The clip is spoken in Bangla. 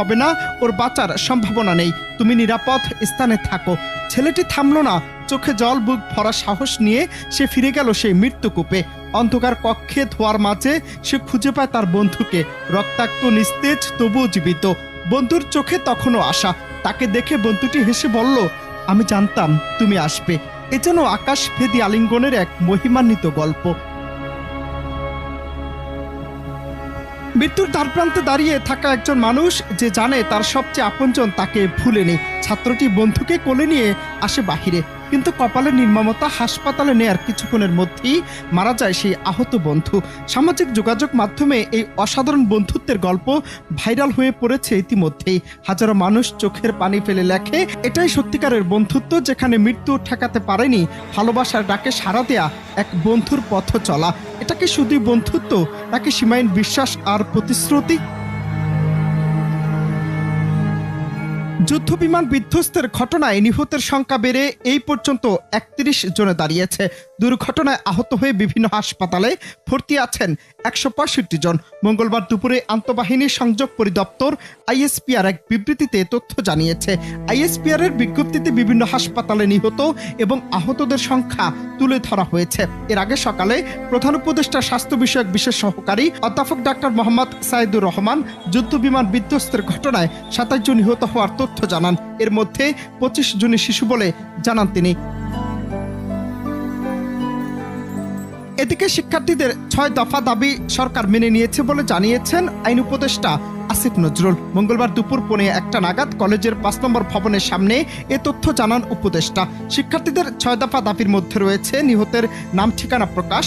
হবে না, ওর বাঁচার সম্ভাবনা নেই। তুমি নিরাপদ স্থানে থাকো। ছেলেটি থামলো না। চোখে জল, বুক ভরা সাহস নিয়ে সে ফিরে গেল সেই মৃত্যুকূপে অন্ধকার কক্ষে ধোয়ার মাঝে সে খুঁজে পায় তার বন্ধুকে। রক্তাক্ত, নিস্তেজ, তবুও জীবিত। বন্ধুর চোখে তখনও আশা। তাকে দেখে বন্ধুটি হেসে বলল, আমি জানতাম তুমি আসবে। এ যেন আকাশ ভেদি আলিঙ্গনের এক মহিমান্বিত গল্প। মৃত্যুর দ্বারপ্রান্তে দাঁড়িয়ে থাকা একজন মানুষ যে জানে তার সবচেয়ে আপনজন তাকে ভুলেনি। ছাত্রটি বন্ধুকে কোলে নিয়ে আসে বাহিরে। কিন্তু কপালের নির্মমতা হাসপাতালে নেয়ার কিছুক্ষণের মধ্যেই মারা যায় সেই আহত বন্ধু। সামাজিক যোগাযোগ মাধ্যমে এই অসাধারণ বন্ধুত্বের গল্প ভাইরাল হয়ে পড়েছে ইতিমধ্যেই। হাজারো মানুষ চোখের পানি ফেলে লেখে, এটাই সত্যিকারের বন্ধুত্ব যেখানে মৃত্যু ঠেকাতে পারেনি। ভালোবাসার ডাকে সাড়া দেয়া এক বন্ধুর পথ চলা। এটা কি শুধুই বন্ধুত্ব, নাকি সীমাহীন বিশ্বাস আর প্রতিশ্রুতি? যুদ্ধ বিমান বিধ্বস্তের ঘটনায় নিহতের সংখ্যা বেড়ে এই পর্যন্ত একত্রিশ জনে দাঁড়িয়েছে। দুর্ঘটনায় আহত হয়ে বিভিন্ন হাসপাতালে ভর্তি আছেন একশো পঁয়ষট্টি জন। মঙ্গলবার দুপুরে আন্তঃবাহিনী সংযোগ পরিদপ্তর আইএসপিআর এক বিবৃতিতে তথ্য জানিয়েছে। আইএসপিআর এর বিজ্ঞপ্তিতে বিভিন্ন হাসপাতালে নিহত এবং আহতদের সংখ্যা তুলে ধরা হয়েছে। এর আগে সকালে প্রধান উপদেষ্টা স্বাস্থ্য বিষয়ক বিশেষ সহকারী অধ্যাপক ডাক্তার মোহাম্মদ সাইদুর রহমান যুদ্ধ বিমান বিধ্বস্তের ঘটনায় সাতাশ জন নিহত হওয়ার তথ্য জানান। এর মধ্যে পঁচিশ জনই শিশু বলে জানান তিনি। এদিকে শিক্ষার্থীদের ছয় দফা দাবি সরকার মেনে নিয়েছে বলে জানিয়েছেন আইন উপদেষ্টা আসিফ নজরুল। মঙ্গলবার দুপুর পৌনে একটা নাগাদ কলেজের পাঁচ নম্বর ভবনের সামনে এ তথ্য জানান উপদেষ্টা। শিক্ষার্থীদের ছয় দফা দাবির মধ্যে রয়েছে নিহতের নাম, ঠিকানা প্রকাশ।